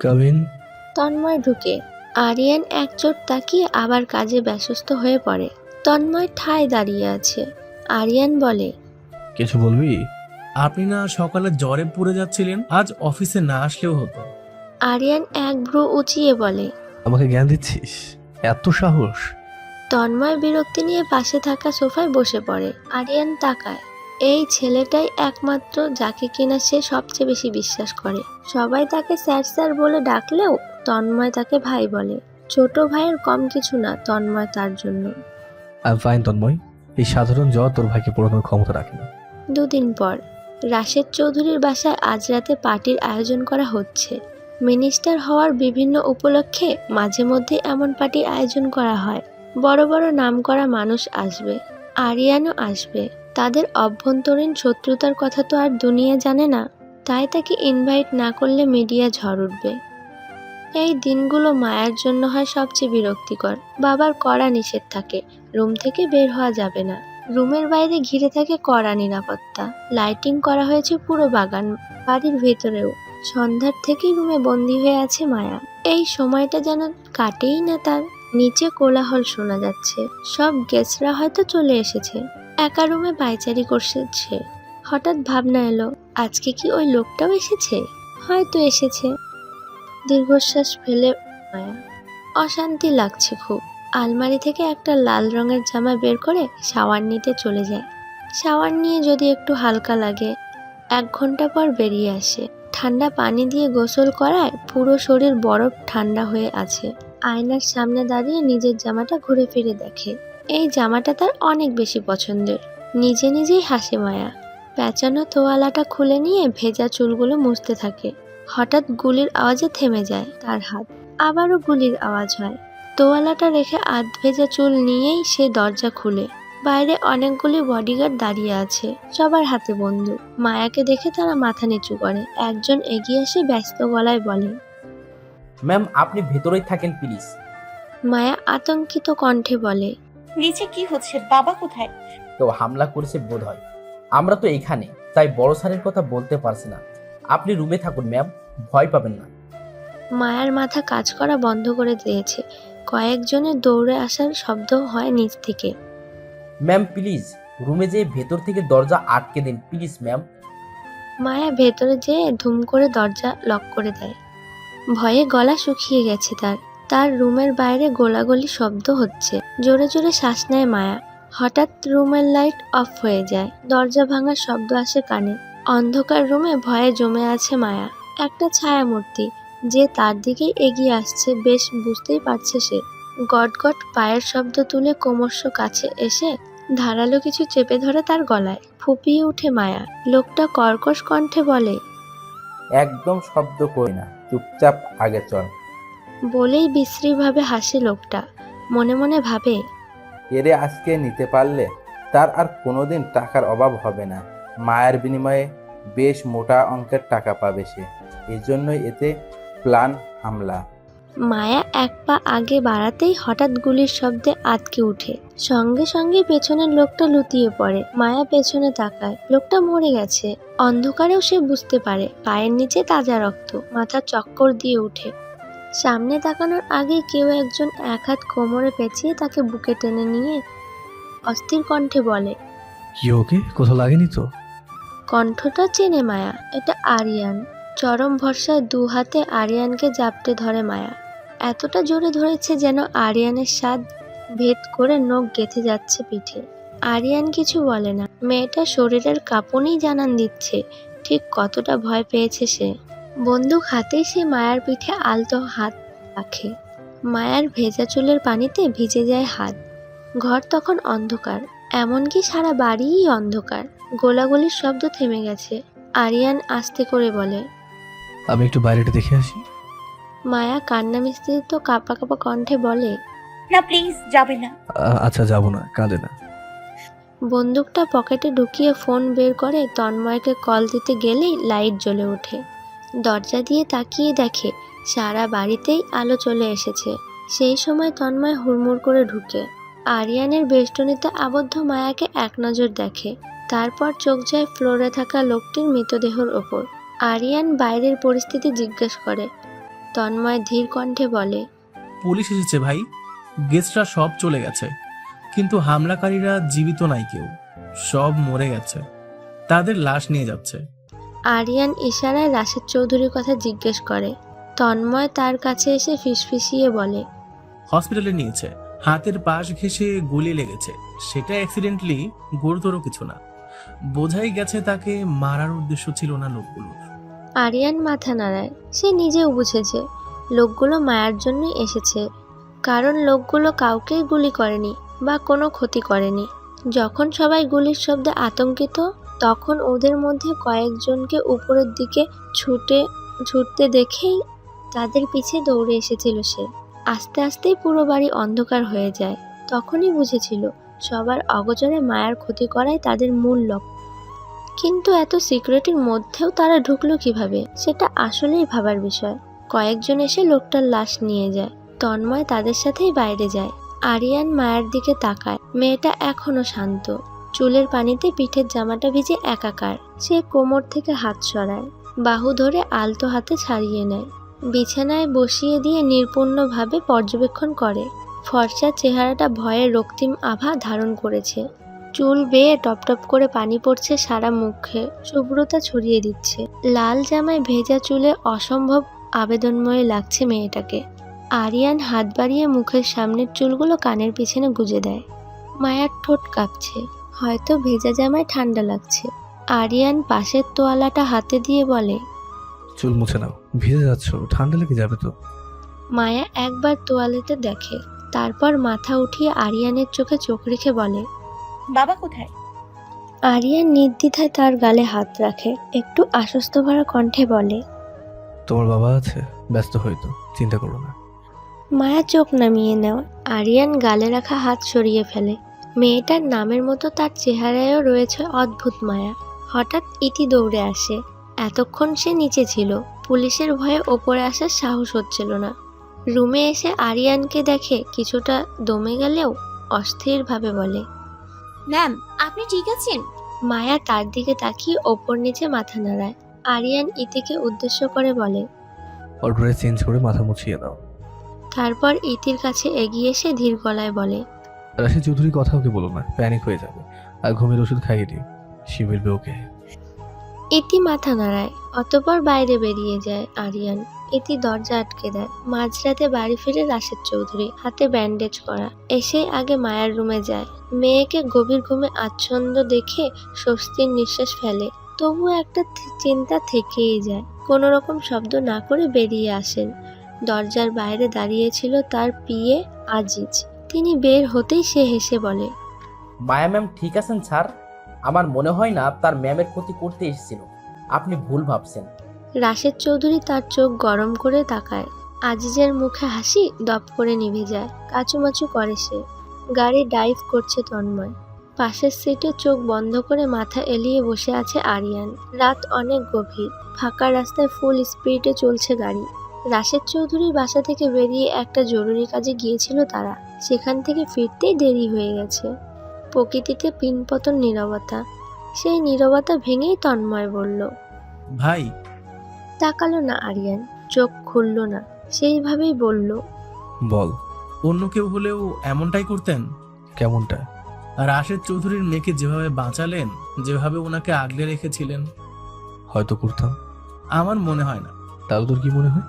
Come in Tanmoy ঢুকে। আরিয়ান এক চোট তাকিয়ে আবার কাজে ব্যস্ত হয়ে পড়ে। তন্ময় ঠায় দাঁড়িয়ে আছে। আরিয়ান বলে কিছু বলবি? আপনি না সকালে জ্বরে পড়ে যাচ্ছিলেন আজ অফিসে না আসলেও হতো। আরিয়ান এক ভ্রু উঁচিয়ে বলে আমাকে জ্ঞান দিচ্ছিস? এত সাহস। তন্ময় বিরক্তি নিয়ে পাশে থাকা সোফায় বসে পড়ে। আরিয়ান তাকায়। এই ছেলেটাই একমাত্র যাকে কিনা সে সবচেয়ে বেশি বিশ্বাস করে। সবাই তাকে স্যার স্যার বলে ডাকলেও তন্ময় তাকে ভাই বলে। ছোট ভাইয়ের কম কিছু না তন্ময় তার জন্য। I fine Tanmoy. এই সাধারণ জ্বর তোর ভাইকে পড়ানোর ক্ষমতা রাখে না। দুদিন পর রাশেদ চৌধুরীর বাসায় আজ রাতে পার্টির আয়োজন করা হচ্ছে। মিনিস্টার হওয়ার বিভিন্ন উপলক্ষে মাঝে মধ্যে এমন পার্টির আয়োজন করা হয়। বড় বড় নামকরা মানুষ আসবে। আরিয়ানও আসবে। তাদের অভ্যন্তরীণ শত্রুতার কথা তো আর দুনিয়া জানে না, তাই তাকে ইনভাইট না করলে মিডিয়া ঝড় উঠবে। এই দিনগুলো মায়ের জন্য হয় সবচেয়ে বিরক্তিকর। বাবার কড়া নিষেধ থাকে, রুম থেকে বের হওয়া যাবে না। রুমের বাইরে ঘিরে থাকে কড়া নিরাপত্তা। লাইটিং করা হয়েছে পুরো বাগান বাড়ির ভেতরেও। সন্ধ্যার থেকেই রুমে বন্দি হয়ে আছে মায়া। এই সময়টা যেন কাটেই না তার। নিচে কোলাহল শোনা যাচ্ছে। সব গেস্টরা হয়তো চলে এসেছে। একা রুমে পায়চারি করছে। হঠাৎ ভাবনা এলো, আজকে কি ওই লোকটাও এসেছে? হয়তো এসেছে। দীর্ঘশ্বাস ফেলে মায়া। অশান্তি লাগছে খুব। আলমারি থেকে একটা লাল রঙের জামা বের করে শাওয়ার নিতে চলে যায়। শাওয়ার নিয়ে যদি একটু হালকা লাগে, এক ঘণ্টা পর বেরিয়ে আসে। ঠান্ডা পানি দিয়ে গোসল করায় পুরো শরীর বরফ ঠান্ডা হয়ে আছে। আয়নার সামনে দাঁড়িয়ে নিজের জামাটা ঘুরে ফিরে দেখে। এই জামাটা তার অনেক বেশি পছন্দের। নিজে নিজেই হাসে মায়া। প্যাঁচানো তোয়ালাটা খুলে নিয়ে ভেজা চুলগুলো মুছতে থাকে। হঠাৎ গুলির আওয়াজে থেমে যায় তার হাত। আবারও গুলির আওয়াজ হয়। তোয়ালাটা রেখে আধ ভেজা চুল নিয়েই সে দরজা খুলে। বাইরে অনেকগুলি বডিগার্ড দাঁড়িয়ে আছে সবার হাতে বন্দুক। মায়াকে দেখে তারা মাথা নিচু করে। একজন এগিয়ে এসে ব্যস্ত গলায় বলে ম্যাম আপনি ভেতরেই থাকেন প্লিজ। মায়া আতঙ্কিত কণ্ঠে বলে নিচে কি হচ্ছে? বাবা কোথায়? কেউ হামলা করেছে বোধ হয় আমরা তো এখানে তাই বড় স্যারের কথা বলতে পারছি না। আপনি রুমে থাকুন ম্যাম। ভয় পাবেন না। মায়ার মাথা কাজ করা বন্ধ করে দিয়েছে। কয়েকজনের দৌড়ে আসার শব্দ হয় নিচ থেকে। ম্যাম প্লিজ রুমে যেয়ে ভেতর থেকে দরজা আটকে দিন প্লিজ ম্যাম। মায়া ভেতরে যেয়ে ধুম করে দরজা লক করে দেয়। ভয়ে গলা শুকিয়ে গেছে তার। তার রুমের বাইরে গোলাগুলি শব্দ হচ্ছে। জোরে জোরে শ্বাস নেয় মায়া। হঠাৎ রুমের লাইট অফ হয়ে যায়। দরজা ভাঙার শব্দ আসে কানে। অন্ধকার রুমে ভয়ে জমে আছে মায়া। একটা ছায়ামূর্তি, যে তার দিকে এগিয়ে আসছে, বেশ বুঝতেই পারছে সে। গট গট পায়ের শব্দ তুলে ক্রমশ কাছে এসে ধারালো কিছু চেপে ধরে তার গলায়। ফুপিয়ে উঠে মায়া। লোকটা কর্কশ কণ্ঠে বলে, একদম শব্দ করি না। চুপচাপ আগে চল। বলেই বিশ্রীভাবে হাসে লোকটা। মনে মনে ভাবে এরে আজকে নিতে পারলে তার আর কোনোদিন টাকার অভাব হবে না। মায়ের বিনিময়ে বেশ মোটা অঙ্কের টাকা পাবে সে। এই জন্যই এতে প্ল্যান হামলা। মায়া এক পা আগে বাড়াতেই হঠাৎ গুলির শব্দে আটকে উঠে। সঙ্গে সঙ্গে পেছনের লোকটা লুতিয়ে পড়ে। মায়া পেছনে তাকায়। লোকটা মরে গেছে। অন্ধকারেও সে বুঝতে পারে। পায়ের নিচে তাজা রক্ত। মাথা চক্কর দিয়ে উঠে। সামনে তাকানোর আগে কেউ একজন এক হাত কোমরে পেঁচিয়ে তাকে বুকে টেনে নিয়ে অস্থির কণ্ঠে বলে কি ওকে? কোথাও লাগেনি তো? কণ্ঠটা চেনে মায়া এটা আরিয়ান। চরম ভরসায় দু হাতে আরিয়ানকে জাপটে ধরে মায়া। এতটা জোরে ধরেছে যেন আরিয়ানের স্বাদ ভেদ করে নখ গেঁথে যাচ্ছে পিঠে। আরিয়ান কিছু বলে না। মেয়েটা শরীরের কাঁপনেই জানান দিচ্ছে ঠিক কতটা ভয় পেয়েছে সে। বন্দুক হাতেই সে মায়ার পিঠে আলতো হাত রাখে। মায়ার ভেজা চুলের পানিতে ভিজে যায় হাত। ঘর তখন অন্ধকার এমনকি সারা বাড়িই অন্ধকার। গোলাগুলির শব্দ থেমে গেছে আরিয়ান আস্তে করে বলে আমি একটু বাইরেটা দেখে আসি। মায়া কান্না মিশ্রিত কাপা কাপা কণ্ঠে বলে না প্লিজ যাবে না। আ- আচ্ছা যাব না কাঁদে না। বন্দুকটা পকেটে ঢুকিয়ে ফোন বের করে তন্ময়কে কল দিতে গেলেই লাইট জ্বলে ওঠে। দরজা দিয়ে তাকিয়ে দেখে সারা বাড়িতেই আলো চলে এসেছে। সেই সময় তন্ময় হুড়মুড় করে ঢুকে। আরিয়ানের বেষ্টনীতে আবদ্ধ মায়াকে এক নজর দেখে। তারপর চোখ যায় ফ্লোরে থাকা লোকটির মৃতদেহের ওপর। আরিয়ান বাইরের পরিস্থিতি জিজ্ঞেস করে। তন্ময় ধীর কণ্ঠে বলে, পুলিশ এসেছে ভাই। গেস্টরা সব চলে গেছে। কিন্তু হামলাকারীরা জীবিত নাই কেউ। সব মরে গেছে। তাদের লাশ নিয়ে যাচ্ছে। আরিয়ান ইশারায় রাশেদ চৌধুরীর কথা জিজ্ঞেস করে। তন্ময় তার কাছে এসে ফিসফিসিয়ে বলে হসপিটালে নিয়েছে। হাতের পাশ ঘেঁষে গুলি লেগেছে। সেটা অ্যাক্সিডেন্টলি গুরুতর কিছু না। বোঝাই গেছে তাকে মারার উদ্দেশ্য ছিল না লোকগুলোর। আরিয়ান মাথা নাড়ায়। সে নিজেও বুঝেছে লোকগুলো মায়ার জন্যই এসেছে। কারণ লোকগুলো কাউকেই গুলি করেনি বা কোনো ক্ষতি করেনি। যখন সবাই গুলির শব্দে আতঙ্কিত তখন ওদের মধ্যে কয়েকজনকে উপরের দিকে ছুটে, ছুটতে দেখেই তাদের পিছে দৌড়ে এসেছিল সে। আস্তে আস্তেই পুরো বাড়ি অন্ধকার হয়ে যায়। তখনই বুঝেছিল সবার অগোচরে মায়ার ক্ষতি করাই তাদের মূল লক্ষ্য। কিন্তু এত সিক্রেটের মধ্যেও তারা ঢুকলো কীভাবে, সেটা আসলেই ভাবার বিষয়। কয়েকজন এসে লোকটার লাশ নিয়ে যায়। তন্ময় তাদের সাথেই বাইরে যায়। আরিয়ান মায়ের দিকে তাকায়। মেয়েটা এখনও শান্ত। চুলের পানিতে পিঠের জামাটা ভিজে একাকার। সে কোমর থেকে হাত সরায়, বাহু ধরে আলতো হাতে ছাড়িয়ে নেয়। বিছানায় বসিয়ে দিয়ে নির্পূর্ণভাবে পর্যবেক্ষণ করে। ফর্সার চেহারাটা ভয়ের রক্তিম আভা ধারণ করেছে। চুল বেয়ে টপটপ করে পানি পড়ছে সারা মুখে, শুভ্রতা ছড়িয়ে দিচ্ছে। লাল জামায় ভেজা চুলে অসম্ভব আবেদনময় লাগছে মেয়েটাকে। আরিয়ান হাত বাড়িয়ে মুখের সামনের চুলগুলো কানের পিছনে গুজে দেয়। মায়ার ঠোঁট কাঁপছে। হয়তো ভেজা জামায় ঠান্ডা লাগছে। আরিয়ান পাশের তোয়ালাটা হাতে দিয়ে বলে চুল মুছে নাও ভিজে যাচ্ছ ঠান্ডা লেগে যাবে তো। মায়া একবার তোয়ালেতে দেখে তারপর মাথা উঠিয়ে আরিয়ানের চোখে চোখ রেখে বলে বাবা কোথায়? আরিয়ান নির্দ্বিধায় তার গালে হাত রাখে একটু আশ্বস্ত ভরা কণ্ঠে বলে তোমার বাবা আছে ব্যস্ত হয়তো চিন্তা করো না। মায়া চোখ নামিয়ে নেওয়া আরিয়ান গালে রাখা হাত সরিয়ে ফেলে। মেয়েটার নামের মতো তার চেহারায়ও রয়েছে অদ্ভুত মায়া। হঠাৎ ইতি দৌড়ে আসে। এতক্ষণ সে নিচে ছিল। পুলিশের ভয়ে ওপরে আসার সাহস হচ্ছিল না। রুমে এসে আরিয়ানকে দেখে কিছুটা দমে গেলেও অস্থিরভাবে বলে ম্যাম আপনি ঠিক আছেন? মায়া তার দিকে তাকিয়ে ওপর নিচে মাথা নাড়ায়। আরিয়ান ইতিকে উদ্দেশ্য করে বলে ওর ড্রেস চেঞ্জ করে মাথা মুছিয়ে দাও তারপর ইতির কাছে এগিয়ে এসে ধীর গলায় বলে রাশিদ চৌধুরী কথা ওকে বলো না প্যানিক হয়ে যাবে। আর ঘুমের ওষুধ খাইয়ে দিই শিবির ওকে। ইতি মাথা নাড়ায়, অতপর বাইরে বেরিয়ে যায় আরিয়ান। ইতি দরজা আটকে দেয়, মাঝরাতে বাড়ি ফিরে রাশেদ চৌধুরী, হাতে ব্যান্ডেজ করা। এসে আগে মায়ের রুমে যায়। মেয়েকে গভীর ঘুমে আচ্ছন্দ দেখে স্বস্তির নিঃশ্বাস ফেলে। তবু একটা চিন্তা থেকেই যায়। কোনো রকম শব্দ না করে বেরিয়ে আসেন। দরজার বাইরে দাঁড়িয়েছিল তার পিয়ে আজিজ। তিনি বের হতেই সে হেসে বলে মায়া ম্যাম ঠিক আছেন স্যার? আমার মনে হয় না তার ম্যামের ক্ষতি করতে এসেছিল। আপনি ভুল ভাবছেন। রাশেদ চৌধুরী তার চোখ গরম করে তাকায়। আজিজের মুখে হাসি দপ করে নিভে যায়। কাচুমাচু করে সে। গাড়ি ডাইভ করছে তন্ময়। পাশের সিটে চোখ বন্ধ করে মাথা এলিয়ে বসে আছে আরিয়ান। রাত অনেক গভীর। ফাঁকা রাস্তায় ফুল স্পিডে চলছে গাড়ি। রাশেদ চৌধুরীর বাসা থেকে বেরিয়ে একটা জরুরি কাজে গিয়েছিল তারা। সেখান থেকে ফিরতেই দেরি হয়ে গেছে। প্রকৃতিতে পিনপতন নীরবতা। সেই নীরবতা ভেঙেই তন্ময় বলল ভাই। তাকালো না আরিয়ান চোখ খুলল না। সেইভাবেই বলল বল অন্য কেউ হলেও এমনটাই করতেন? কেমনটা? আর রাশেদ চৌধুরীর মেয়েকে যেভাবে বাঁচালেন যেভাবে ওনাকে আগলে রেখেছিলেন। হয়তো করতাম। আমার মনে হয় না। তাহলে তোর কি মনে হয়?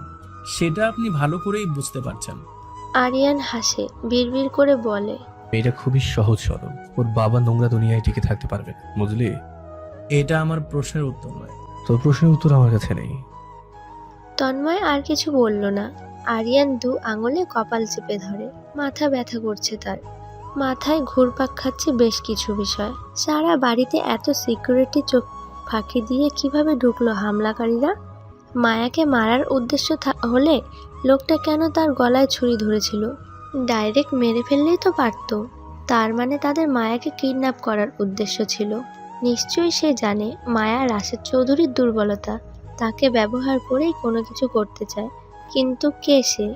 সেটা আপনি ভালো করেই বুঝতে পারছেন। আরিয়ান হাসে বিড়বিড় করে বলে মেয়েটা খুবই সহজ সরল। ওর বাবা নোংরা দুনিয়ায় টিকে থাকতে পারবে না, বুঝলি? এটা আমার প্রশ্নের উত্তর নয়। তোর প্রশ্নের উত্তর আমার কাছে নেই। তন্ময় আর কিছু বলল না। আরিয়ান দু আঙুলে কপাল চেপে ধরে মাথা ব্যথা করছে তার। মাথায় ঘুরপাক খাচ্ছে বেশ কিছু বিষয়। সারা বাড়িতে এত সিকিউরিটি চোখ ফাঁকি দিয়ে কীভাবে ঢুকলো হামলাকারীরা? মায়াকে মারার উদ্দেশ্য থা- হলে লোকটা কেন তার গলায় ছুরি ধরেছিল? ডাইরেক্ট মেরে ফেললেই তো পারতো। তার মানে তাদের মায়াকে কিডন্যাপ করার উদ্দেশ্য ছিল। নিশ্চয়ই সে জানে মায়া রাশেদ চৌধুরীর দুর্বলতা। তাকে ব্যবহার করেই কোনো কিছু করতে চায়। কিন্তু কে সে?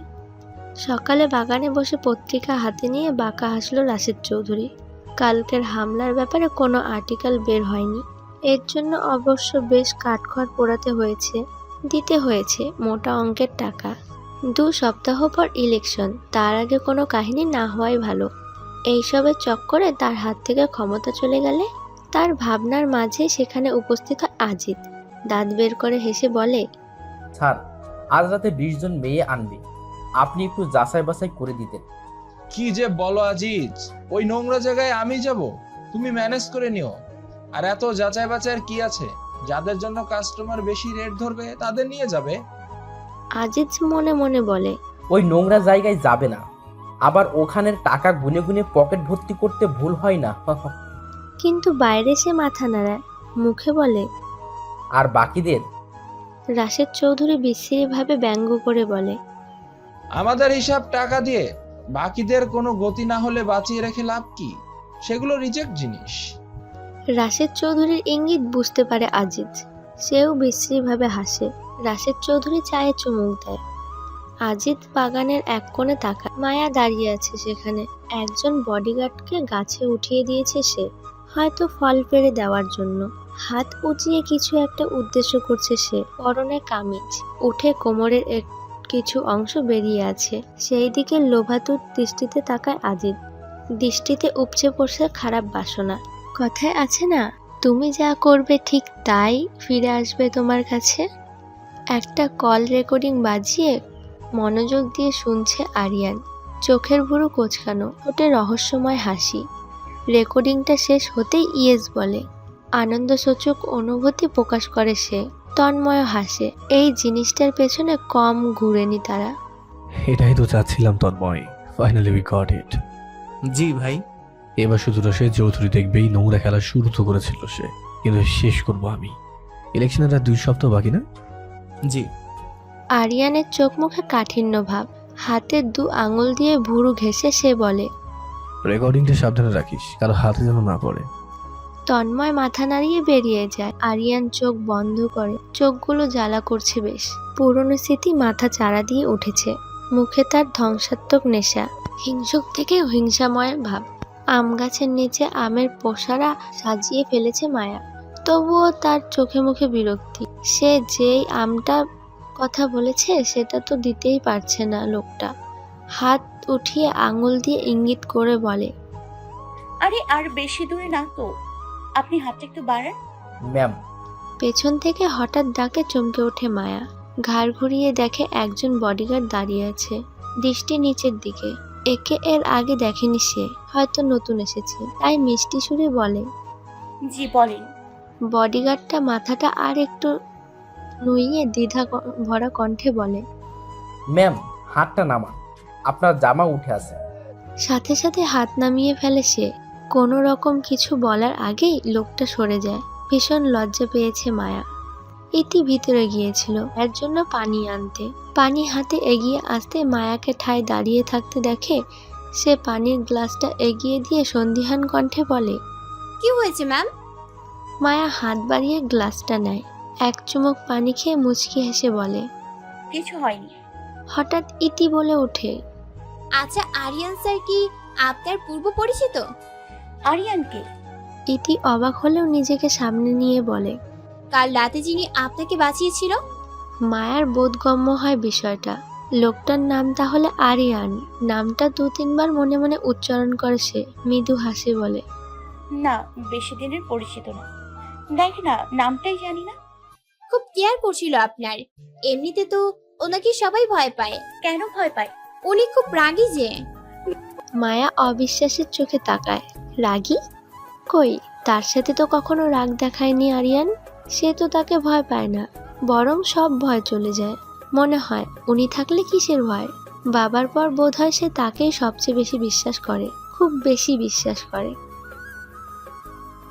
সকালে বাগানে বসে পত্রিকা হাতে নিয়ে বাঁকা হাসলো রাশেদ চৌধুরী। কালকের হামলার ব্যাপারে কোনো আর্টিকেল বের হয়নি। এর জন্য অবশ্য বেশ কাঠখড় পোড়াতে হয়েছে, দিতে হয়েছে মোটা অঙ্কের টাকা। দু সপ্তাহ পর ইলেকশন। তার আগে কোনো কাহিনী না হওয়াই ভালো। এইসবের চক্করে তার হাত থেকে ক্ষমতা চলে গেলে তার ভাবনার মাঝে সেখানে উপস্থিত হয় আজিত। দাঁত বের করে হেসে বলে স্যার আজ রাতে বিশ জন মেয়ে আনবে। আপনি একটু যাচাই বাছাই করে দিতেন। কি যে বলো আজিজ ওই নোংরা জায়গায় আমি যাব? তুমি ম্যানেজ করে নিও। আর এত যাচাই বাছাইয়ের কি আছে? যাদের জন্য কাস্টমার বেশি রেট ধরবে তাদের নিয়ে যাবে? আজিজ মনে মনে বলে ওই নোংরা জায়গায় যাবে না। আবার ওখানের টাকা গুনে গুনে পকেট ভর্তি করতে ভুল হয় না। কিন্তু বাইরে সে মাথা নাড়ায় মুখে বলে আর বাকিদের? রাশেদ চৌধুরী বিশ্রীভাবে ব্যঙ্গ করে বলে আমাদের হিসাব টাকা দিয়ে বাকিদের কোনো গতি না হলে বাঁচিয়ে রেখে লাভ কি? সেগুলো রিজেক্ট জিনিস। রাশেদ চৌধুরীর ইঙ্গিত বুঝতে পারে আজিজ। সেও বিশ্রীভাবে হাসে। রাশেদ চৌধুরী চায়ে চুমুক দেয়। আজিত বাগানের এক কোণে তাকায়। মায়া দাঁড়িয়ে আছে সেখানে। একজন বডিগার্ডকে গাছে উঠিয়ে দিয়েছে সে। হয়তো ফল পেড়ে দেওয়ার জন্য। হাত উঁচিয়ে কিছু একটা উদ্দেশ্য করছে সে। পরনে কামিজ। উঠে কোমরের এক কিছু অংশ বেরিয়ে আছে। সেই দিকে লোভাতুর দৃষ্টিতে তাকায় আজিত। দৃষ্টিতে উপচে পড়ছে খারাপ বাসনা। কথায় আছে না তুমি যা করবে ঠিক তাই ফিরে আসবে তোমার কাছে। একটা কল রেকর্ডিং বাজিয়ে মনোযোগ দিয়ে শুনছে আরিয়ান। চোখের ভুরু কোচকানো ওটে রহস্যময় হাসি। রেকর্ডিংটা শেষ হতেই ইয়েস বলে। আনন্দসূচক অনুভূতি প্রকাশ করে সে। তন্ময় হাসে। এই জিনিসটার পেছনে কম ঘুরেনি তারা। এটাই তো চাচ্ছিলাম Tanmoy. Finally we got it জি ভাই। এবার শুধু সে চৌধুরী দেখবেই নোংরা খেলা শুরু তো করেছিল সে। কিন্তু শেষ করব আমি। ইলেকশনের আর দুই সপ্তাহ বাকি না? জি। আরিয়ানের চোখ মুখে কাঠিন্য ভাব। হাতের দু আঙুল দিয়ে ভুরু ঘেঁষে সে বলে রেকর্ডিংটা সাবধানে রাখিস কারও হাতে যেন না পড়ে। তন্ময় মাথা নাড়িয়ে বেরিয়ে যায়। আরিয়ান চোখ বন্ধ করে চোখগুলো জ্বালা করছে বেশ। পুরনো স্মৃতি মাথা চাড়া দিয়ে উঠেছে। মুখে তার ধ্বংসাত্মক নেশা। হিংসুক থেকে হিংসাময় ভাব। আম গাছের নিচে আমের পোষারা সাজিয়ে ফেলেছে মায়া। তবুও তার চোখে মুখে বিরক্তি। সে যেই আমটা কথা বলেছে সেটা তো দিতেই পারছে না লোকটা। হাত উঠিয়ে আঙুল দিয়ে ইঙ্গিত করে বলে আরে আর বেশি দূরে না তো আপনি হাতটা একটু বাড়ান। ম্যাম। পেছন থেকে হঠাৎ ডাকে চমকে ওঠে মায়া। ঘাড় ঘুরিয়ে দেখে একজন বডিগার্ড দাঁড়িয়ে আছে দৃষ্টি নিচের দিকে। একে এর আগে দেখেনি সে হয়তো নতুন এসেছে। তাই মিষ্টি সুরে বলে জি বলেন। বডিগার্ডটা মাথাটা আর একটু নুইয়ে দ্বিধা ক- ভরা কণ্ঠে বলে ম্যাম হাতটা নামান। আপনার জামা উঠে আছে। সাথে সাথে হাত নামিয়ে ফেলে সে। কোনো রকম কিছু বলার আগেই লোকটা সরে যায়। ভীষণ লজ্জা পেয়েছে মায়া। ইতি ভিতরে গিয়েছিল। এর জন্য পানি আনতে। পানি হাতে এগিয়ে আসতে মায়াকে ঠায় দাঁড়িয়ে থাকতে দেখে সে পানির গ্লাসটা এগিয়ে দিয়ে সন্দিহান কণ্ঠে বলে কি হয়েছে ম্যাম? মায়া হাত বাড়িয়ে গ্লাসটা নেয়। এক চুমুক পানি খেয়ে মুচকি হেসে বলে কিছু হয়নি। হঠাৎ ইতি বলে ওঠে আচ্ছা আরিয়ান স্যার কি আপনার পূর্ব পরিচিত? আরিয়ানকে ইতি অবাক হলেও নিজেকে সামনে নিয়ে বলে কাল রাতে যিনি আপনাকে বাঁচিয়েছিল? মায়ার বোধগম্য হয় বিষয়টা। লোকটার নাম তাহলে আরিয়ান। নামটা দু তিনবার মনে মনে উচ্চারণ করে সে মৃদু হাসি বলে। না বেশি দিনের পরিচিত না। দেখ না নামটাই জানি না। খুব কেয়ার করছিল আপনার। এমনিতে তো ওনাকে সবাই ভয় পায়। কেন ভয় পায়? উনি খুব রাগী যে। মায়া অবিশ্বাসের চোখে তাকায়। রাগী? কই তার সাথে তো কখনো রাগ দেখায়নি আরিয়ান? সে তো তাকে ভয় পায় না, বরং সব ভয় চলে যায়। মনে হয়, উনি থাকলে কিসের ভয়? বাবার পর বোধ হয় সে তাকেই সবচেয়ে বেশি বিশ্বাস করে, খুব বেশি বিশ্বাস করে।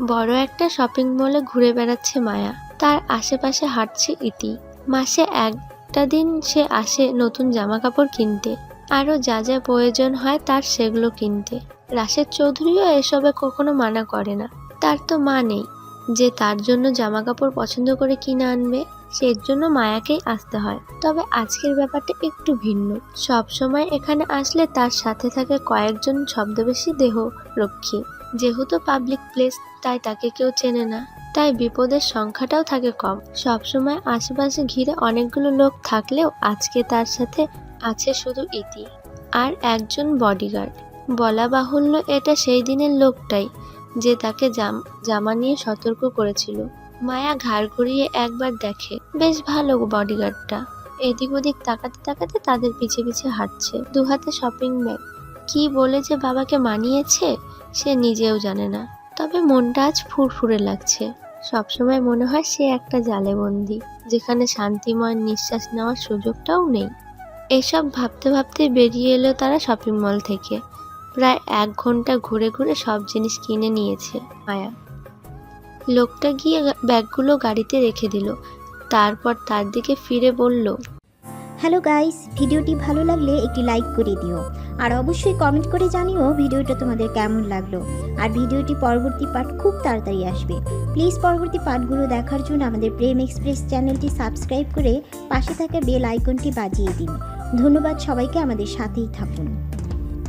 বড় একটা শপিং মলে ঘুরে বেড়াচ্ছে মায়া। তার আশেপাশে হাঁটছে ইতি। মাসে একটা দিন সে আসে নতুন জামা কাপড় কিনতে। আরও যা যা প্রয়োজন হয় তার সেগুলো কিনতে। রাশেদ চৌধুরীও এসবে কখনো মানা করে না। তার তো মা নেই। যে তার জন্য জামা কাপড় পছন্দ করে কিনে আনবে সের জন্য মায়াকেই আসতে হয়। তবে আজকের ব্যাপারটা একটু ভিন্ন। সব সময় এখানে আসলে তার সাথে থাকে কয়েকজন ছদ্মবেশী দেহ রক্ষী। যেহেতু পাবলিক প্লেস তাই তাকে কেউ চেনে না। তাই বিপদের সংখ্যাটাও থাকে কম। সবসময় আশেপাশে ঘিরে অনেকগুলো লোক থাকলেও আজকে তার সাথে আছে শুধু ইতি। আর একজন বডিগার্ড বলা বাহুল্য এটা সেই দিনের লোকটাই। যে তাকে জাম নিয়ে সতর্ক করেছিল। মায়া ঘাড় ঘুরিয়ে একবার দেখে, বেশ ভালো বডিগার্ডটা এদিক ওদিক তাকাতে তাকাতে তাদের পিছে পিছে হাঁটছে। দু হাতে শপিং ব্যাগ কি বলে যে বাবাকে মানিয়েছে, সে নিজেও জানে না। তবে মনটা আজ ফুরফুরে লাগছে। সবসময় মনে হয় সে একটা জালে বন্দি যেখানে শান্তিময় নিঃশ্বাস নেওয়ার সুযোগটাও নেই। এসব ভাবতে ভাবতে বেরিয়ে এলো তারা শপিং মল থেকে। প্রায় এক ঘণ্টা ঘুরে ঘুরে সব জিনিস কিনে নিয়েছে মায়া। লোকটা গিয়ে ব্যাগগুলো গাড়িতে রেখে দিল। তারপর তার দিকে ফিরে বলল হ্যালো গাইস ভিডিওটি ভালো লাগলে একটি লাইক করে দিও। আর অবশ্যই কমেন্ট করে জানিও ভিডিওটা তোমাদের কেমন লাগল। আর ভিডিওটি পরবর্তী পার্ট খুব তাড়াতাড়ি আসবে। প্লিজ পরবর্তী পার্টগুলো দেখার জন্য আমাদের প্রেম এক্সপ্রেস চ্যানেলটি সাবস্ক্রাইব করে পাশে থাকা বেল আইকনটি বাজিয়ে দিন। ধন্যবাদ সবাইকে আমাদের সাথেই থাকুন।